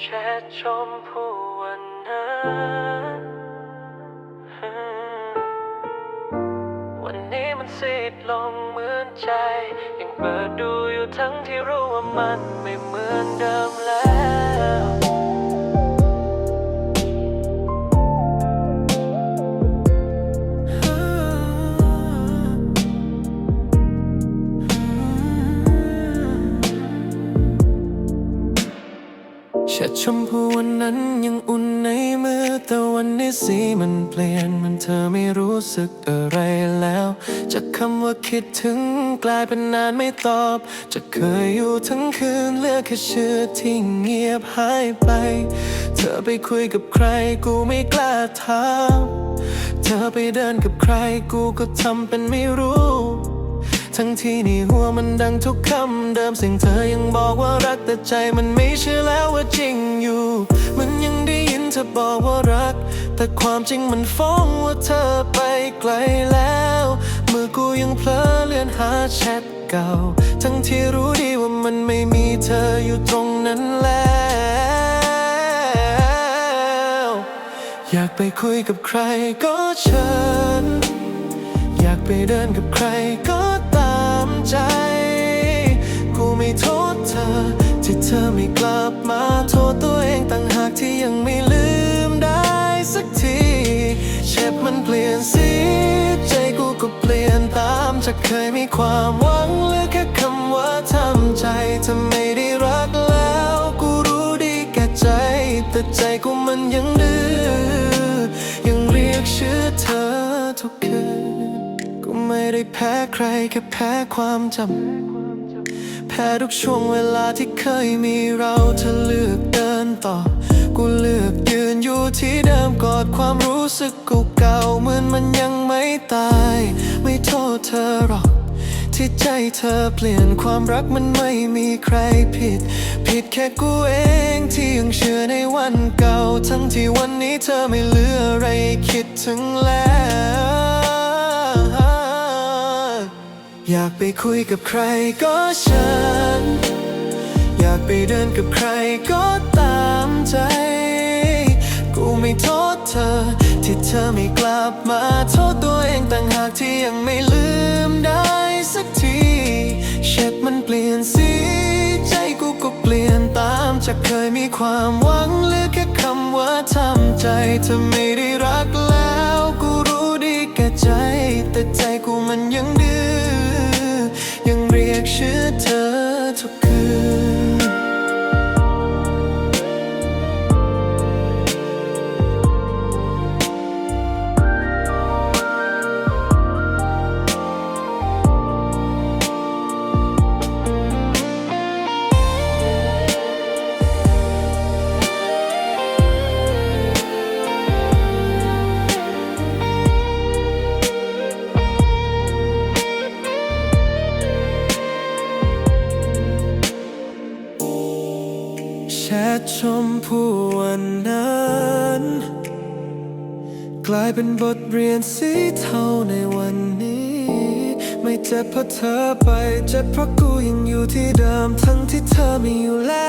แชทชมผู้วันนั้นวันนี้มันซีดลงเหมือนใจ ยังเปิดดูอยู่ทั้งที่รู้ว่ามันไม่เหมือนเดิม แล้วแชทชมพูวันนั้นยังอุ่นในมือ แต่วันนี้สีมันเปลี่ยน มันเธอไม่รู้สึกอะไรแล้ว จากคำว่าคิดถึงกลายเป็นนานไม่ตอบ จะเคยอยู่ทั้งคืนเลือกแค่ชื่อที่เงียบหายไป เธอไปคุยกับใครกูไม่กล้าถาม เธอไปเดินกับใครกูก็ทำเป็นไม่รู้ ทั้งที่ในหัวมันดังทุกคำเดิมสิ่งเธอยังบอกว่ารักแต่ใจมันไม่เชื่อแล้วว่าจริงอยู่ มันยังได้ยินเธอบอกว่ารัก แต่ความจริงมันฟ้องว่าเธอไปไกลแล้วเมื่อกูยังเพลอเลื่อนหาแชทเก่า ทั้งที่รู้ดีว่ามันไม่มีเธออยู่ตรงนั้นแล้ว อยากไปคุยกับใครก็เชิญ อยากไปเดินกับใครก็ ตามใจ กูไม่โทษเธอ ที่เธอไม่กลับมาโทษตัวเองต่างหากที่ยังไม่ลืมได้สักทีเช็บมันเปลี่ยนสีใจกูก็เปลี่ยนตามจากเคยมีความหวังเหลือแค่คำว่าทำใจถ้าไม่ได้รักแล้ว กูรู้ดีแก่ใจ แต่ใจกูมันยังดื้อยังเรียกชื่อเธอ ไม่ได้แพ้ใครแค่แพ้ความจำ แพ้ทุกช่วงเวลาที่เคยมีเราเธอเลือกเดินต่อ กูเลือกยืนอยู่ที่เดิมกอดความรู้สึกกูเก่าเหมือนมันยังไม่ตาย ไม่โทษเธอหรอกที่ใจเธอเปลี่ยนความรักมันไม่มีใครผิด ผิดแค่กูเองที่ยังเชื่อในวันเก่า ทั้งที่วันนี้เธอไม่เหลืออะไรคิดถึงแล้ว อยากไปคุยกับใครก็เชิญอยากไปเดินกับใครก็ตามใจ กูไม่โทษเธอ ที่เธอไม่กลับมาโทษตัวเองต่างหากที่ยังไม่ลืมได้สักทีเช็ดมันเปลี่ยนสีใจกูก็เปลี่ยนตามจากเคยมีความหวังเหลือแค่คำว่าทำใจเธอไม่ได้ แชทชมผู้วันนั้น กลายเป็นบทเรียนสีเทาในวันนี้ ไม่เจ็บเพราะเธอไป เจ็บเพราะกูยังอยู่ที่เดิมทั้งที่เธอไม่อยู่แล้